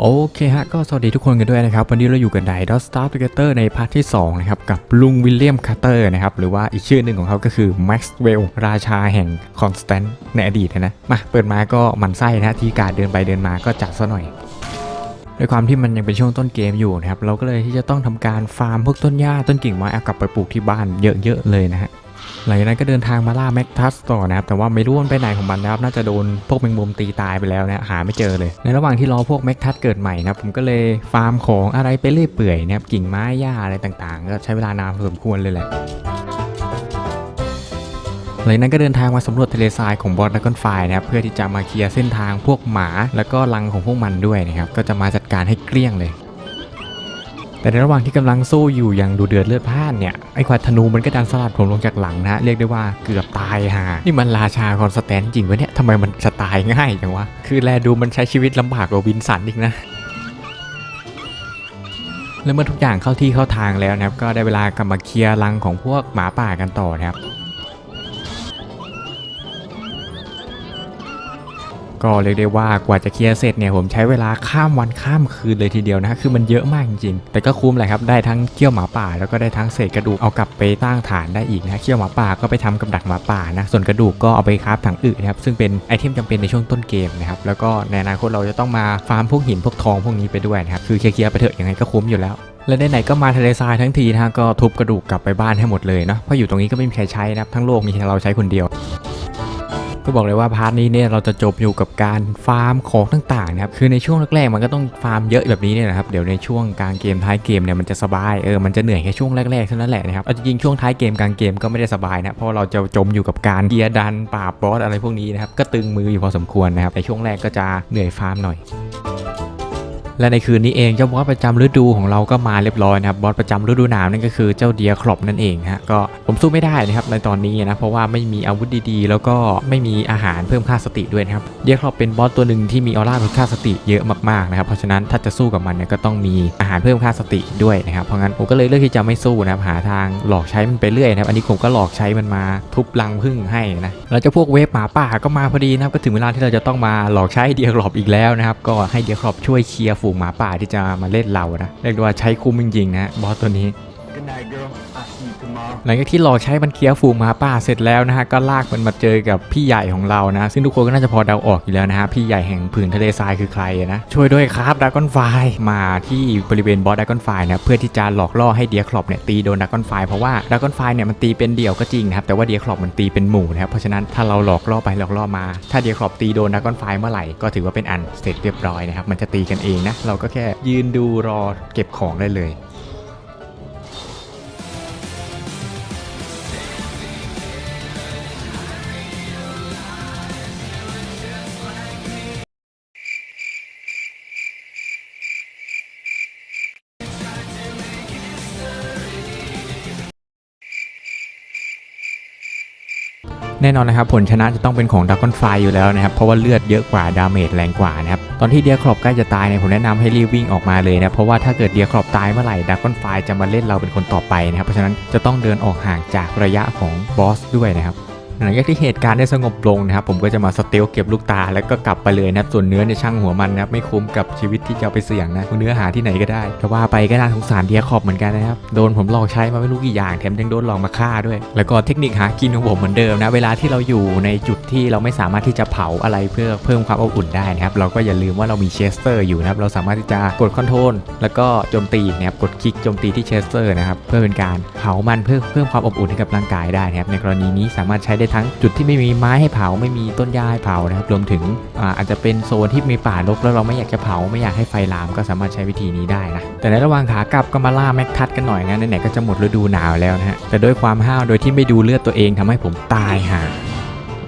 โอเคฮะ ก็สวัสดีทุกคนกันด้วยนะครับ วันนี้เราอยู่กันใน Dot Star Together ในพาร์ทที่ 2 นะครับ กับลุงวิลเลียมคาร์เตอร์นะครับ หรือว่าอีกชื่อหนึ่งของเขาก็คือ Maxwell ราชาแห่งคอนสแตนต์ในอดีตนะ มา เปิดมาก็หมันไส้นะที่การเดินไปเดินมาก็จัดซะหน่อยด้วยความที่มันยังเป็นช่วงต้นเกมอยู่นะครับ เราก็เลยที่จะต้องทำการฟาร์มพวกต้นหญ้าต้นกิ่งไม้เอากลับไปปลูกที่บ้านเยอะๆเลยนะฮะ หลังจากนั้นก็เดินทางมาล่าแม็กทัสต่อนะครับ แต่ว่าไม่รู้มันไปไหนของมันนะครับ น่าจะโดนพวกแมงมุมตีตายไปแล้วนะหาไม่เจอเลย ในระหว่างที่รอพวกแม็กทัสเกิดใหม่นะครับผมก็เลยฟาร์มของอะไรไปเรื่อยเปื่อยนะครับกิ่งไม้หญ้าอะไรต่างๆ ก็ใช้เวลานานพอสมควรเลยแหละหลังจากนั้นก็เดินทางมาสำรวจทะเลทรายของบอสดักกอนไฟนะครับเพื่อที่จะมาเคลียร์เส้นทางพวกหมา แล้วก็รังของพวกมันด้วยนะครับก็จะมาจัดการให้เกลี้ยงเลย แต่ในระหว่างที่กำลังสู้อยู่อย่างดูเดือดเลือดพล่านเนี่ยไอ้ควายธนูมันก็ดันสลัดผมลงจากหลังนะเรียกได้ว่าเกือบตายฮะนี่มันราชาคอนสแตนจริงวะเนี่ยทำไมมันจะตายง่ายจังวะคือแลดูมันใช้ชีวิตลำบากกว่าวินสันอีกนะแล้วเมื่อทุกอย่างเข้าที่เข้าทางแล้วนะครับก็ได้เวลากลับมาเคลียร์รังของพวกหมาป่ากันต่อนะครับ ก็เรียกได้ว่ากว่าจะเคลียร์เสร็จเนี่ยผมใช้เวลาข้ามวันข้ามคืนเลยทีเดียวนะ คือมันเยอะมากจริงๆแต่ก็คุ้มแหละครับ ได้ทั้งเขี้ยวหมาป่า แล้วก็ได้ทั้งเศษกระดูกเอากลับไปตั้งฐานได้อีกนะเขี้ยวหมาป่าก็ไปทำกับดักหมาป่านะ ส่วนกระดูกก็เอาไปคราฟถังอึนะครับ ซึ่งเป็นไอเทมจำเป็นในช่วงต้นเกมนะครับ แล้วก็ในอนาคตเราจะต้องมาฟาร์มพวกหินพวกทองพวกนี้ไปด้วยนะครับ คือเคลียร์ไปเถอะยังไงก็คุ้มอยู่แล้วและไหนๆก็มาทะเลทรายทั้งทีนะก็ทุบกระดูกกลับไปบ้านให้หมดเลยเนาะเพราะอยู่ตรงนี้ก็ไม่มีใครใช้นะทั้งโลกมีแค่เราใช้คนเดียว ก็บอกเลยว่าพาร์ทนี้เนี่ยเราจะจบอยู่กับการฟาร์มของต่างๆนะครับคือในช่วงแรกๆมันก็ต้องฟาร์มเยอะแบบนี้เนี่ยนะครับเดี๋ยวในช่วงกลางเกมท้ายเกมเนี่ยมันจะสบายเออมันจะเหนื่อยแค่ช่วงแรกๆเท่านั้นแหละนะครับเอาจริงๆช่วงท้ายเกมกลางเกมก็ไม่ได้สบายนะเพราะเราจะจมอยู่กับการเกียร์ดันปราบบอสอะไรพวกนี้นะครับก็ตึงมืออยู่พอสมควรนะครับในช่วงแรกก็จะเหนื่อยฟาร์มหน่อย และในคืนนี้เองเจ้าบอสประจำฤดูของเราก็มาเรียบร้อยนะครับบอสประจำฤดูหนาวนั่นก็คือเจ้าเดียครอบนั่นเองฮะก็ผมสู้ไม่ได้นะครับในตอนนี้นะเพราะว่าไม่มีอาวุธดีๆ แล้วก็ไม่มีอาหารเพิ่มค่าสติด้วยนะครับเดียครอบเป็นบอสตัวหนึ่งที่มีออร่าเพิ่มค่าสติเยอะมากๆนะครับเพราะฉะนั้นถ้าจะสู้กับมันเนี่ยก็ต้องมีอาหารเพิ่มค่าสติด้วยนะครับเพราะงั้นผมก็เลยเลือกที่จะไม่สู้นะครับหาทางหลอกใช้มันไปเรื่อยนะครับอันนี้ผมก็หลอกใช้มันมาทุบรังพึ่งให้นะแล้วเจ้าพวกเวฟหมาป่าก็มาพอดีนะครับก็ถึงเวลาที่เราจะต้องมาหลอกใช้เดียครอบอีกแล้วนะครับก็ให้เดียครอบช่วยเคลียร์ฝงหมาป่าที่จะมาเล่นเรานะเรียกได้ว่าใช้คุ้มจริงๆนะบอสตัวนี้ หลังจากที่หลอกใช้มันเคลียร์ฝูงหมาป่าเสร็จแล้วนะฮะก็ลากมันมาเจอกับพี่ใหญ่ของเรานะ ซึ่งทุกคนก็น่าจะพอเดาออกอยู่แล้วนะฮะพี่ใหญ่แห่งผืนทะเลทรายคือใครนะช่วยด้วยครับดากอนไฟมาที่บริเวณบอสดากอนไฟนะเพื่อที่จะหลอกล่อให้เดียคลอปเนี่ยตีโดนดากอนไฟเพราะว่าดากอนไฟเนี่ยมันตีเป็นเดี่ยวก็จริงนะครับแต่ว่าเดียคลอปมันตีเป็นหมู่นะครับเพราะฉะนั้นถ้าเราหลอกล่อไปหลอกล่อมา ถ้าเดียคลอปตีโดนดากอนไฟเมื่อไหร่ก็ถือว่าเป็นอันเสร็จเรียบร้อยนะครับมันจะตีกันเองนะเราก็แค่ยืนดูรอเก็บของได้เลย แน่นอนนะครับผลชนะจะต้องเป็นของดักกอนไฟอยู่แล้วนะครับ เพราะว่าเลือดเยอะกว่าดาเมจแรงกว่านะครับ ตอนที่เดียครอบใกล้จะตายเนี่ยผมแนะนำให้รีบวิ่งออกมาเลยนะเพราะว่าถ้าเกิดเดียครอบตายเมื่อไหร่ดักกอนไฟจะมาเล่นเราเป็นคนต่อไปนะครับเพราะฉะนั้นจะต้องเดินออกห่างจากระยะของบอสด้วยนะครับ หลังจากที่เหตุการณ์ได้สงบลงนะครับผมก็จะมาสเตลเก็บลูกตาแล้วก็กลับไปเลยนะครับส่วนเนื้อในยช่างหัวมันนะครับไม่คุ้มกับชีวิตที่จะไปเสี่ยงนะเนื้อหาที่ไหนก็ได้แต่ว่าไปก็น่าสงสารเดียคอบเหมือนกันนะครับโดนผมหลอกใช้มาไม่รู้กี่อย่างแถมยังโดนหลอกมาฆ่าด้วย แล้วก็เทคนิคหากินของผมเหมือนเดิมนะเวลาที่เราอยู่ในจุดที่เราไม่สามารถที่จะเผาอะไรเพื่อเพิ่มความอบอุ่นได้นะครับเราก็อย่าลืมว่าเรามีเชสเตอร์อยู่นะครับเราสามารถที่จะกดคอนโทรลแล้วก็โจมตีนะครับกดคลิกโจมตีที่เชสเตอร์นะครับเพื่อเป็นการเผามันเพื่อเพิ่มความอบอุ่นให้กับร่างกายได้นะครับในกรณีนี้สามารถใช้ได้ทั้งจุดที่ไม่มีไม้ให้เผาไม่มีต้นหญ้าให้เผานะครับรวมถึงอาอาจจะเป็นโซนที่มีป่ารกแล้วเราไม่อยากจะเผาไม่อยากให้ไฟลามก็สามารถใช้วิธีนี้ได้นะแต่ในระหว่างขากลับก็มาล่าแม็กทัดกันหน่อยนะไหนๆก็จะหมดฤดูหนาวแล้วนะฮะแต่ด้วยความห้าวโดยที่ไม่ดูเลือดตัวเองทำให้ผมตายห่า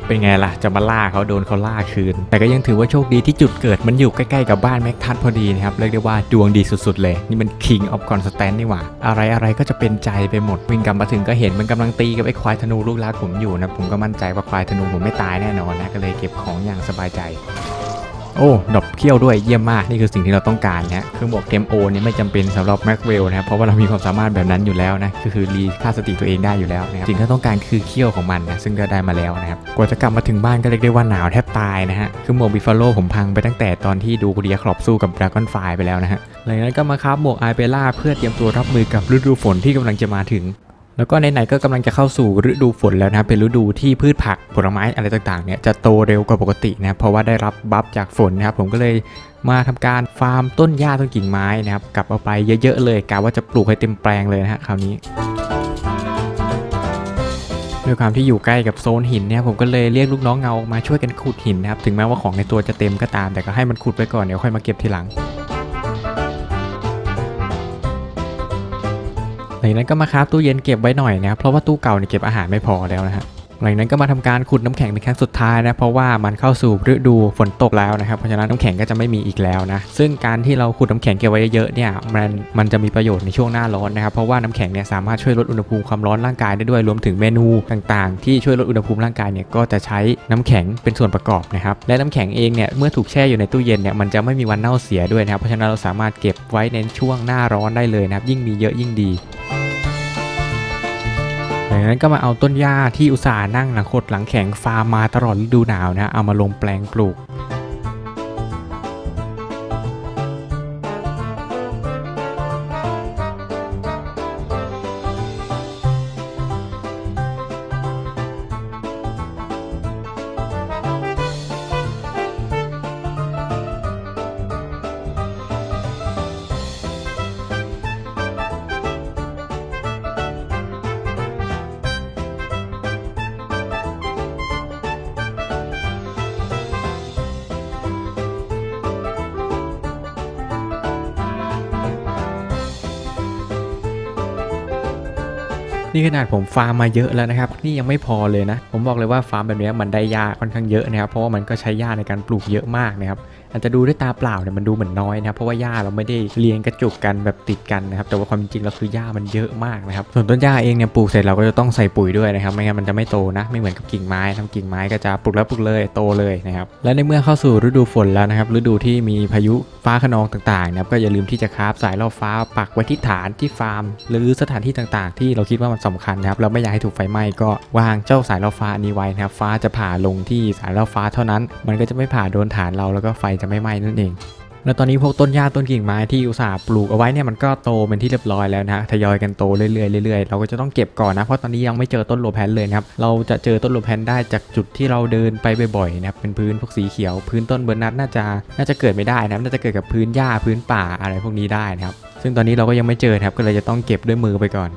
เป็นไงล่ะ จะมาล่าเขาโดนเขาล่าคืน แต่ก็ยังถือว่าโชคดีที่จุดเกิดมันอยู่ใกล้ๆกับบ้านแม็กทันพอดีนะครับ เรียกได้ว่าดวงดีสุดๆเลย นี่มัน King of Constant นี่หว่า อะไรอะไรก็จะเป็นใจไปหมด วิ่งกลับมาถึงก็เห็นมันกำลังตีกับไอ้ควายธนูลูกรักผมอยู่นะ ผมก็มั่นใจว่าควายธนูผมไม่ตายแน่นอนนะ ก็เลยเก็บของอย่างสบายใจ โอ้ดอกเขี้ยวด้วยเยี่ยมมากนี่คือสิ่งที่เราต้องการนะฮะคือหมวกเทมโอเนี่ยไม่จำเป็นสำหรับแม็กเวลนะครับเพราะว่าเรามีความสามารถแบบนั้นอยู่แล้วนะก็คือรีค่าสติตัวเองได้อยู่แล้วนะครับสิ่งที่ต้องการคือเขี้ยวของมันนะซึ่งก็ได้มาแล้วนะครับกว่าจะกลับมาถึงบ้านก็เรียกได้ว่าหนาวแทบตายนะฮะคือหมวกบิฟฟาโลผมพังไปตั้งแต่ตอนที่ดูเดียครอบสู้กับดราก้อนไฟไปแล้วนะฮะหลังจากนั้นก็มาคราฟหมวกไอเปล่าเพื่อเตรียมตัวรับมือกับฤดูฝนที่กำลังจะมาถึง แล้วก็ไหนๆก็กำลังจะเข้าสู่ฤดูฝนแล้วนะครับเป็นฤดูที่พืชผักผลไม้อะไรต่างๆเนี่ยจะโตเร็วกว่าปกตินะครับเพราะว่าได้รับบัฟจากฝนนะครับผมก็เลยมาทำการฟาร์มต้นหญ้าต้นกิ่งไม้นะครับกลับเอาไปเยอะๆเลยกะว่าจะปลูกให้เต็มแปลงเลยนะฮะคราวนี้ด้วยความที่อยู่ใกล้กับโซนหินเนี่ยผมก็เลยเรียกลูกน้องเงามาช่วยกันขุดหินนะครับถึงแม้ว่าของในตัวจะเต็มก็ตามแต่ก็ให้มันขุดไปก่อนเดี๋ยวค่อยมาเก็บทีหลัง หลังนั้นก็มาคราฟตู้เย็นเก็บไว้หน่อยนะครับเพราะว่าตู้เก่าเนี่ยเก็บอาหารไม่พอแล้วนะฮะหลังนั้นก็มาทำการขุดน้ำแข็งเป็นครั้งสุดท้ายนะเพราะว่ามันเข้าสู่ฤดูฝนตกแล้วนะครับเพราะฉะนั้นน้ำแข็งก็จะไม่มีอีกแล้วนะซึ่งการที่เราขุดน้ำแข็งเก็บไว้เยอะๆเนี่ยมันมันจะมีประโยชน์ในช่วงหน้าร้อนนะครับเพราะว่าน้ำแข็งเนี่ยสามารถช่วยลดอุณหภูมิความร้อนร่างกายได้ด้วยรวมถึงเมนูต่างๆ ที่ช่วยลดอุณหภูมิร่างกายเนี่ยก็จะใช้น้ำแข็งเป็นส่วนประกอบนะครับและน้ำแข็งเองเนี่ยเมื่อถูกแช่อยู่ในตู้เย็นเนี่ยมันจะไม่มีวันเน่าเสียด้วยนะครับเพราะฉะนั้นเราสามารถเก็บไว้ในช่วงหน้าร้อนได้เลยนะครับยิ่งมีเยอะยิ่งดี หลังนั้นก็มาเอาต้นหญ้าที่อุตส่าห์นั่งหลังคดหลังแข็งฟาร์มมาตลอดฤดูหนาวนะเอามาลงแปลงปลูก นี่ขนาดผมฟาร์มมาเยอะแล้วนะครับนี่ยังไม่พอเลยนะ ผมบอกเลยว่าฟาร์มแบบนี้มันได้ยาค่อนข้างเยอะนะครับเพราะว่ามันก็ใช้ยาในการปลูกเยอะมากนะครับ อาจจะดูด้วยตาเปล่าเนี่ยมันดูเหมือนน้อยนะครับเพราะว่าหญ้าเราไม่ได้เรียงกระจุกกันแบบติดกันนะครับแต่ว่าความจริงเราคือหญ้ามันเยอะมากนะครับส่วนต้นหญ้าเองเนี่ยปลูกเสร็จเราก็จะต้องใส่ปุ๋ยด้วยนะครับไม่งั้นมันจะไม่โตนะไม่เหมือนกับกิ่งไม้ทำกิ่งไม้ก็จะปลูกแล้วปลูกเลยโตเลยนะครับและในเมื่อเข้าสู่ฤดูฝนแล้วนะครับฤดูที่มีพายุฟ้าคะนองต่างๆนะครับก็อย่าลืมที่จะคราฟสายล่อฟ้าปักไว้ที่ฐานที่ฟาร์ม หรือสถานที่ต่างๆ ที่เราคิดว่ามันสำคัญนะครับเราไม่อยากให้ถูกไฟไหม้ก็วางเจ้าสายล่อฟ้านี้ไว้นะครับฟ้าจะผ่าลงที่สายล่อฟ้าเท่านั้น มันก็จะไม่ผ่าโดนฐานเราแล้วก็ไฟจะไม่ไหม้นั่นเอง แล้วตอนนี้พวกต้นหญ้าต้นกิ่งไม้ที่อุตส่าห์ปลูกเอาไว้เนี่ยมันก็โตเป็นที่เรียบร้อยแล้วนะฮะทยอยกันโตเรื่อยๆเรื่อยๆเราก็จะต้องเก็บก่อนนะเพราะตอนนี้ยังไม่เจอต้นโลแพนเลยนะครับเราจะเจอต้นโลแพนได้จากจุดที่เราเดินไปบ่อยๆนะครับเป็นพื้นพวกสีเขียว พื้นต้นเบอร์นัทน่าจะน่าจะเกิดไม่ได้นะมัน่าจะเกิดกับพื้นหญ้าพื้นป่าอะไรพวกนี้ได้นะครับซึ่งตอนนี้เราก็ยังไม่เจอครับก็เลยจะต้องเก็บด้วยมือไปก่อน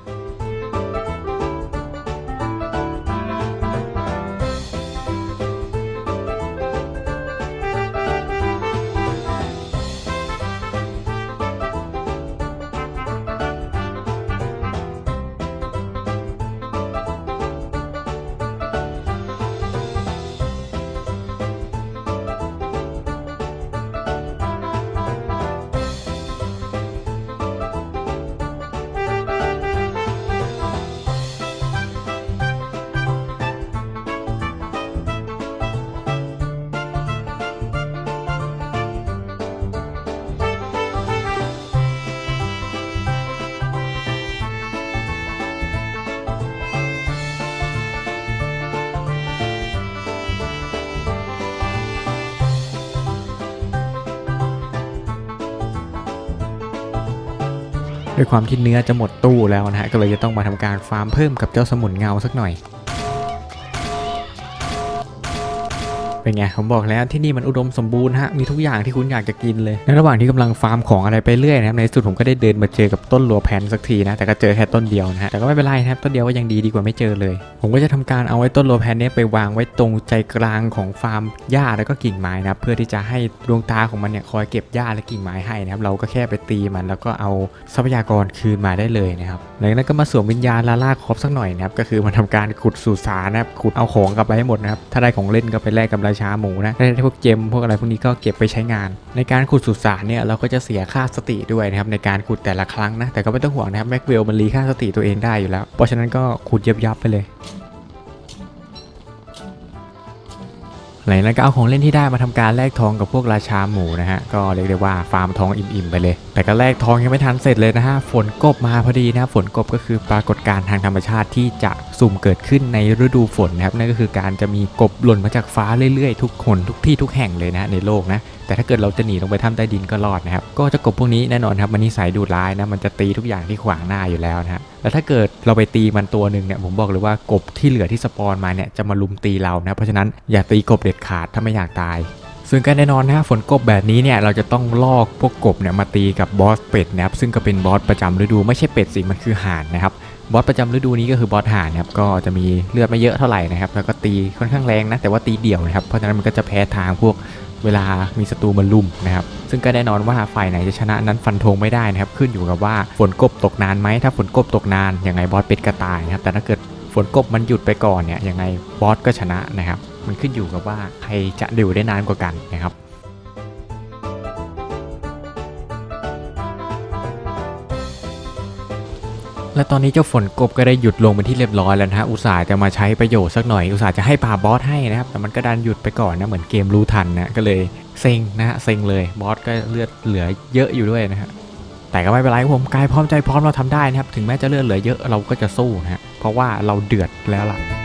ด้วยความที่เนื้อจะหมดตู้แล้วนะฮะก็เลยจะต้องมาทำการฟาร์มเพิ่มกับเจ้าสมุนเงาสักหน่อย เป็นไงผมบอกแล้วที่นี่มันอุดมสมบูรณ์ฮะมีทุกอย่างที่คุณอยากจะกินเลยในระหว่างที่กำลังฟาร์มของอะไรไปเรื่อยนะครับในสุดผมก็ได้เดินมาเจอกับต้นลัวแพนสักทีนะแต่ก็เจอแค่ต้นเดียวนะฮะแต่ก็ไม่เป็นไรนะครับต้นเดียวก็ยังดีดีกว่าไม่เจอเลย ผมก็จะทำการเอาไว้ต้นลัวแพนนี้ไปวางไว้ตรงใจกลางของฟาร์มหญ้าแล้วก็กิ่งไม้นะครับเพื่อที่จะให้ดวงตาของมันเนี่ยคอยเก็บหญ้าและกิ่งไม้ให้นะครับเราก็แค่ไปตีมันแล้วก็เอาทรัพยากรคืนมาได้เลยนะครับหลังจากนั้นก็มาสวมวิญญาณลาล่าครบสักหน่อยนะครับก็คือมาทำการขุดสู่สารนะครับขุดเอาของกลับไปให้หมดนะครับถ้าได้ของเล่นก็ไปแลกกับราชาหมูนะได้พวกเจมพวกอะไรพวกนี้ก็เก็บไปใช้งาน ในการขุดสุสานเนี่ยเราก็จะเสียค่าสติด้วยนะครับในการขุดแต่ละครั้งนะแต่ก็ไม่ต้องห่วงนะครับแม็กเวลมันรีค่าสติตัวเองได้อยู่แล้ว เพราะฉะนั้นก็ขุดยับยับๆไปเลยหลังจากเอาของเล่นที่ได้มาทำการแลกทองกับพวกราชาหมูนะฮะก็เรียกได้ว่าฟาร์มทองอิ่มๆไปเลยแต่ก็แลกทองยังไม่ทันเสร็จเลยนะฮะ ฝนกบมาพอดีนะฝนกบก็คือปรากฏการณ์ทางธรรมชาติที่จะสุ่มเกิดขึ้นในฤดูฝนนะครับ นั่นก็คือการจะมีกบหล่นมาจากฟ้าเรื่อยๆ ทุกคนทุกที่ทุกแห่งเลยนะในโลกนะ แต่ถ้าเกิดเราจะหนีลงไปถ้ำใต้ดินก็รอดนะครับ ก็จะกบพวกนี้แน่นอนครับมันนิสัยดุร้ายนะ มันจะตีทุกอย่างที่ขวางหน้าอยู่แล้วนะฮะ แล้วถ้าเกิดเราไปตีมันตัวหนึ่งเนี่ย ผมบอกเลยว่ากบที่เหลือที่สปอนมาเนี่ยจะมาลุมตีเรานะ เพราะฉะนั้นอย่าตีกบเด็ดขาดถ้าไม่อยากตาย ซึ่งก็แน่นอนนะฮะฝนกบแบบนี้เนี่ยเราจะต้องลอกพวกกบเนี่ยมาตีกับบอสเป็ดนะครับซึ่งก็เป็นบอสประจำฤดูไม่ใช่เป็ดสิมันคือห่านนะครับบอสประจำฤดูนี้ก็คือบอสห่านนะครับก็จะมีเลือดไม่เยอะเท่าไหร่นะครับแล้วก็ตีค่อนข้างแรงนะแต่ว่าตีเดี่ยวนะครับเพราะฉะนั้นมันก็จะแพ้ทางพวกเวลามีศัตรูมาลุ่มนะครับ ซึ่งก็แน่นอนว่าฝ่ายไหนจะชนะนั้นฟันธงไม่ได้นะครับ ขึ้นอยู่กับว่าฝนกบตกนานไหม ถ้าฝนกบตกนานยังไงบอสเป็ดก็ตายนะครับ แต่ถ้าเกิดฝนกบมันหยุดไปก่อนเนี่ยยังไงบอสก็ชนะนะครับ มันขึ้นอยู่กับว่าใครจะอยู่ได้นานกว่ากันนะครับและตอนนี้เจ้าฝนกบก็ได้หยุดลงเป็นที่เรียบร้อยแล้วนะฮะ อุตส่าห์จะมาใช้ประโยชน์สักหน่อย อุตส่าห์จะให้ปาบอสให้นะครับ แต่มันก็ดันหยุดไปก่อนนะ เหมือนเกมรู้ทันนะ ก็เลยเซ็งนะฮะ เซ็งเลย บอสก็เลือดเหลือเยอะอยู่ด้วยนะฮะ แต่ก็ไม่เป็นไรผมกายพร้อมใจพร้อมเราทำได้นะครับ ถึงแม้จะเลือดเหลือเยอะเราก็จะสู้นะฮะ เพราะว่าเราเดือดแล้วล่ะ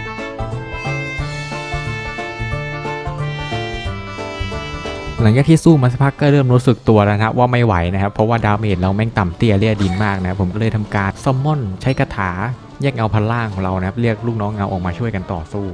หลังจากที่สู้มาสักพักก็เริ่มรู้สึกตัวแล้วนะครับว่าไม่ไหวนะครับ เพราะว่าดาเมจเราแม่งต่ำเตี้ยเลี่ยดินมากนะผมก็เลยทำการซัมมอนใช้คาถาแยกเงาพันล่างของเรานะครับเรียกลูกน้องเงาออกมาช่วยกันต่อสู้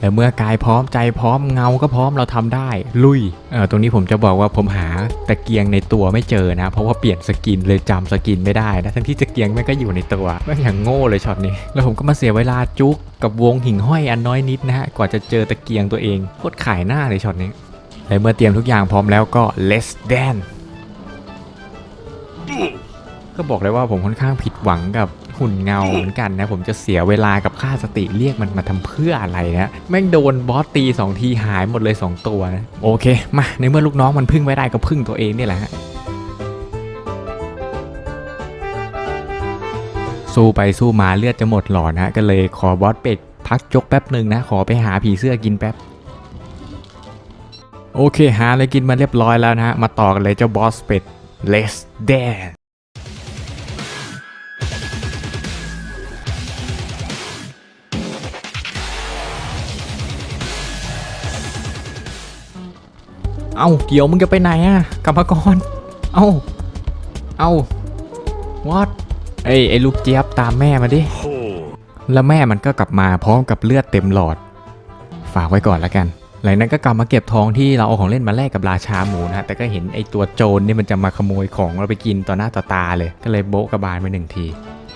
แต่เมื่อกายพร้อมใจพร้อมเงาก็พร้อมเราทำได้ ลุยเออตรงนี้ผมจะบอกว่าผมหาตะเกียงในตัวไม่เจอนะ เพราะว่าเปลี่ยนสกินเลยจำสกินไม่ได้นะทั้งที่ตะเกียงแม่งก็อยู่ในตัวแม่งอย่างโง่เลยช็อตนี้ แล้วผมก็มาเสียเวลาจุกกับวงหิ่งห้อยอันน้อยนิดนะฮะกว่าจะเจอตะเกียงตัวเองโคตรขายหน้าเลยช็อตนี้และเมื่อเตรียมทุกอย่างพร้อมแล้วก็ let's dance ก็บอกเลยว่าผมค่อนข้างผิดหวังกับ หุ่นเงาเหมือนกันนะ ผมจะเสียเวลากับค่าสติเรียกมันมาทำเพื่ออะไรนะแม่งโดนบอสตี 2 ทีหายหมดเลย 2 ตัวนะโอเค มาในเมื่อลูกน้องมันพึ่งไม่ได้ก็พึ่งตัวเองนี่แหละฮะสู้ไปสู้มาเลือดจะหมดหลอดนะก็เลยขอบอสเป็ดพักจกแป๊บหนึ่งนะ ขอไปหาผีเสื้อกินแป๊บโอเค หาอะไรกินมาเรียบร้อยแล้วนะฮะ มาต่อกันเลยเจ้าบอสเป็ด Let's dance เอ้าเกี่ยวมึงจะไปไหนอะกรรมกร เอ้าเอ้า what เอ้ไอ้ลูกเจี๊ยบตามแม่มาดิ แล้วแม่มันก็กลับมาพร้อมกับเลือดเต็มหลอด ฝากไว้ก่อนแล้วกันหลังนั้นก็กลับมาเก็บทองที่เราเอาของเล่นมาแลกกับราชาหมูนะฮะ แต่ก็เห็นไอ้ตัวโจรนี่มันจะมาขโมยของเราไปกินต่อหน้าต่อตาเลย ก็เลยโบ๊ะกระบาลไปหนึ่งที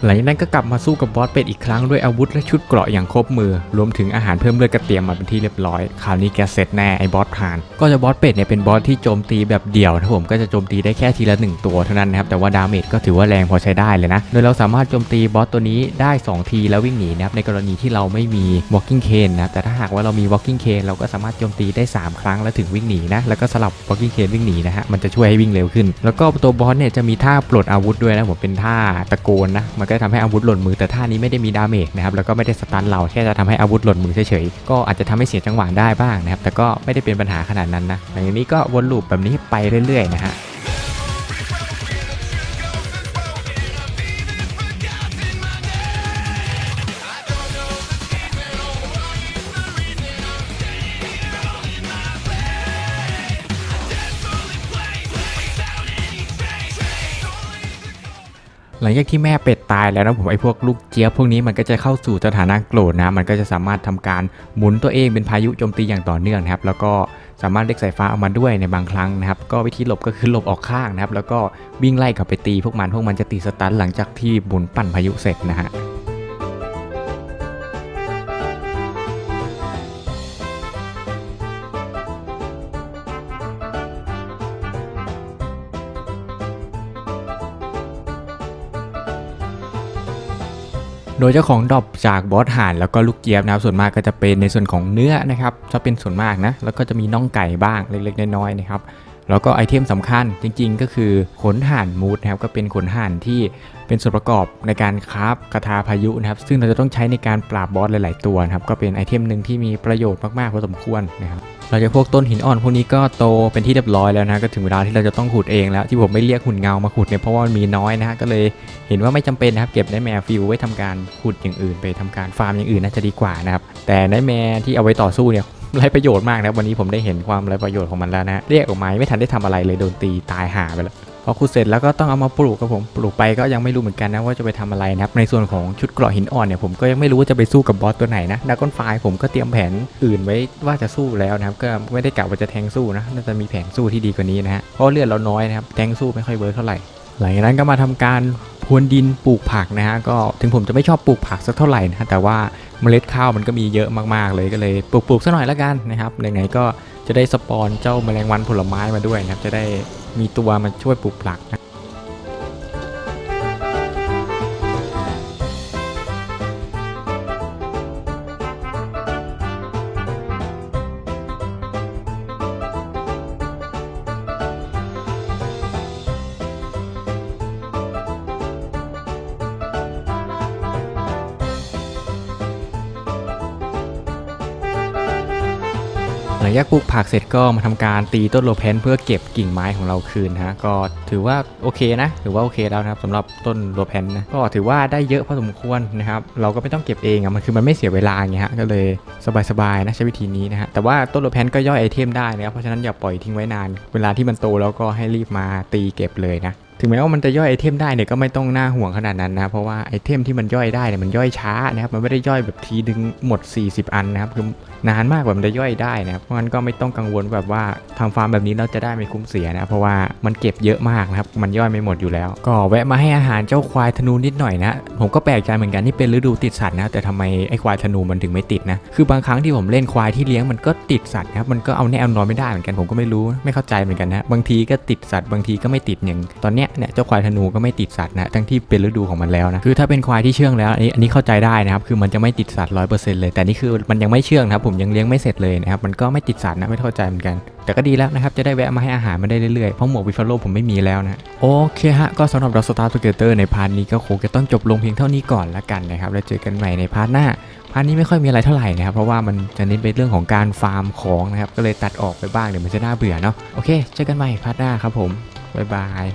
หลังจากนั้นก็กลับมาสู้กับบอสเป็ดอีกครั้งด้วยอาวุธและชุดเกราะอย่างครบมือ รวมถึงอาหารเพิ่มเลือดกระเตียมมาเป็นที่เรียบร้อย คราวนี้แกเสร็จแน่ไอ้บอสผ่าน ก็จะบอสเป็ดเนี่ยเป็นบอสที่โจมตีแบบเดี่ยวนะผมก็จะโจมตีได้แค่ทีละหนึ่งตัวเท่านั้นนะครับแต่ว่าดาเมจก็ถือว่าแรงพอใช้ได้เลยนะ โดยเราสามารถโจมตีบอสตัวนี้ได้ 2 ทีแล้ววิ่งหนีนะครับในกรณีที่เราไม่มี walking cane นะแต่ถ้าหากว่าเรามี walking cane เราก็สามารถโจมตีได้ 3 ครั้งแล้วถึงวิ่งหนีนะแล้วก็สลับ walking cane วิ่งหนีนะฮะมันจะช่วยให้วิ่งเร็วขึ้น แล้วก็ตัวบอสเนี่ยจะมีท่าปลดอาวุธด้วยนะผมเป็นท่าตะโกนนะมันก็จะทำให้อาวุธหล่นมือแต่ท่านี้ไม่ได้มีดาเมจนะครับแล้วก็ไม่ได้สตันเราแค่จะทำให้อาวุธหล่นมือเฉยๆก็อาจจะทำให้เสียจังหวะได้บ้างนะครับแต่ก็ไม่ได้เป็นปัญหาขนาดนั้นนะอย่างนี้ก็วนลูปแบบนี้ไปเรื่อยๆนะฮะ ลังจากที่แม่เป็ดตายแล้วนะผมไอ้พวกลูกเจี๊ยบพวกนี้มันก็จะเข้าสู่สถานะโกรธนะ มันก็จะสามารถทำการหมุนตัวเองเป็นพายุโจมตีอย่างต่อเนื่องนะครับ แล้วก็สามารถเล็กสายฟ้าออกมาด้วยในบางครั้งนะครับ ก็วิธีหลบก็คือหลบออกข้างนะครับ แล้วก็วิ่งไล่กลับไปตีพวกมันพวกมันจะตีสตันหลังจากที่หมุนปั่นพายุเสร็จนะฮะ โดยเจ้าของดอบจากบอสห่านแล้วก็ลูกเกี๊ยบนะครับส่วนมากก็จะเป็นในส่วนของเนื้อนะครับจะเป็นส่วนมากนะแล้วก็จะมีน่องไก่บ้างเล็กๆน้อยๆนะครับ แล้วก็ไอเทมสำคัญจริงๆ ก็คือขนห่านมูดนะครับก็เป็นขนห่านที่เป็นส่วนประกอบในการคราฟคาถาพายุนะครับ ซึ่งเราจะต้องใช้ในการปราบบอสหลาย ๆ ตัวนะครับ ก็เป็นไอเทมหนึ่งที่มีประโยชน์มากๆพอสมควรนะครับเราจะพวกต้นหินอ่อนพวกนี้ก็โตเป็นที่เรียบร้อยแล้วนะก็ถึงเวลาที่เราจะต้องขุดเองแล้วที่ผมไม่เรียกหุ่นเงามาขุดเนี่ยเพราะว่ามันมีน้อยนะฮะก็เลยเห็นว่าไม่จำเป็นนะครับเก็บได้แมวฟิวไว้ทำการขุดอย่างอื่น ไปทำการฟาร์มอย่างอื่นน่าจะดีกว่านะครับแต่ได้แมวที่เอาไว้ต่อสู้เนี่ย ไรประโยชน์มากนะวันนี้ผมได้เห็นความไรประโยชน์ของมันแล้วนะเรียกออกมาไม่ทันได้ทำอะไรเลยโดนตีตายหาไปแล้วพอขุดเสร็จแล้วก็ต้องเอามาปลูกครับผมปลูกไปก็ยังไม่รู้เหมือนกันนะว่าจะไปทำอะไรนะครับในส่วนของชุดเกราะหินอ่อนเนี่ยผมก็ยังไม่รู้ว่าจะไปสู้กับบอสตัวไหนนะดากอนไฟผมก็เตรียมแผนอื่นไว้ว่าจะสู้แล้วนะครับก็ไม่ได้กะว่าจะแทงสู้นะน่าจะมีแผนสู้ที่ดีกว่านี้นะฮะเพราะเลือดเราน้อยนะครับแทงสู้ไม่ค่อยเวิร์กเท่าไหร่หลังจากนั้นก็มาทำการ พรวนดินปลูกผักนะฮะก็ถึงผมจะไม่ชอบปลูกผักสักเท่าไหร่นะแต่ว่าเมล็ดข้าวมันก็มีเยอะมากๆเลยก็เลยปลูกปลูกสักหน่อยละกันนะครับไหนๆก็จะได้สปอนเจ้าแมลงวันผลไม้มาด้วยนะครับจะได้มีตัวมาช่วยปลูกผักนะ ลังจากปลูกผักเสร็จก็มาทำการตีต้นโลเพนเพื่อเก็บกิ่งไม้ของเราคืนนะฮะก็ถือว่าโอเคนะถือว่าโอเคแล้วนะครับสำหรับต้นโลเพนนะก็ถือว่าได้เยอะพอสมควรนะครับเราก็ไม่ต้องเก็บเองอะมันคือมันไม่เสียเวลาอย่างฮะก็เลยสบายๆนะใช้วิธีนี้นะฮะแต่ว่าต้นโลเพนก็ย่อยไอเทมได้นะครับเพราะฉะนั้นอย่าปล่อยทิ้งไว้นาน เวลาที่มันโตแล้วก็ให้รีบมาตีเก็บเลยนะ ถึงแม้ว่ามันจะย่อยไอเทมได้เนี่ยก็ไม่ต้องน่าห่วงขนาดนั้นนะเพราะว่าไอเทมที่มันย่อยได้เนี่ยมันย่อยช้านะครับมันไม่ได้ย่อยแบบทีดึงหมด 40 อันนะครับคือนานมากกว่ามันจะย่อยได้นะครับเพราะงั้นก็ไม่ต้องกังวลแบบว่าทำฟาร์มแบบนี้เราจะได้ไม่คุ้มเสียนะเพราะว่ามันเก็บเยอะมากนะครับมันย่อยไม่หมดอยู่แล้ว ก็แวะมาให้อาหารเจ้าควายธนูนิดหน่อยนะผมก็แปลกใจเหมือนกันนี่เป็นฤดูติดสัตว์นะแต่ทำไมไอควายธนูมันถึงไม่ติดนะคือบางครั้งที่ผมเล่นควายที่เลี้ยงมันก็ติดสัตว์นะครับมันก็เอาแน่เอานอนไม่ได้เหมือนกันผมก็ไม่รู้ไม่เข้าใจเหมือนกันนะบางทีก็ติดสัตว์บางทีก็ไม่ติดอย่างตอนเนี้ยเนี่ยเจ้าควายธนูก็ไม่ติดสัตว์นะทั้งที่เป็นฤดูของมันแล้วนะคือถ้าเป็นควายที่เชื่องแล้วอันนี้อันนี้เข้าใจได้นะครับคือมันจะไม่ติดสัตว์ร้อยเปอร์เซ็นต์เลยแต่นี่คือมันยังไม่เชื่องนะครับผมยังเลี้ยงไม่เสร็จเลยนะครับมันก็ไม่ติดสัตว์นะไม่เข้าใจเหมือนกันแต่ก็ดีแล้วนะครับ จะได้แวะมาให้อาหารมันได้เรื่อยๆ เพราะหมวกวิฟาโลผมไม่มีแล้วนะ โอเคฮะ ก็สำหรับดอสตาร์ทเกเตอร์ในพาร์ทนี้ก็คงจะต้องจบลงเพียงเท่านี้ก่อนละกันนะครับ แล้วเจอกันใหม่ในพาร์ทหน้า พาร์ทนี้ไม่ค่อยมีอะไรเท่าไหร่นะครับ เพราะว่ามันจะเน้นไปเรื่องของการฟาร์มของนะครับ ก็เลยตัดออกไปบ้างเดี๋ยวมันจะน่าเบื่อเนาะ โอเค เจอกันใหม่พาร์ทหน้าครับผม บ๊ายบาย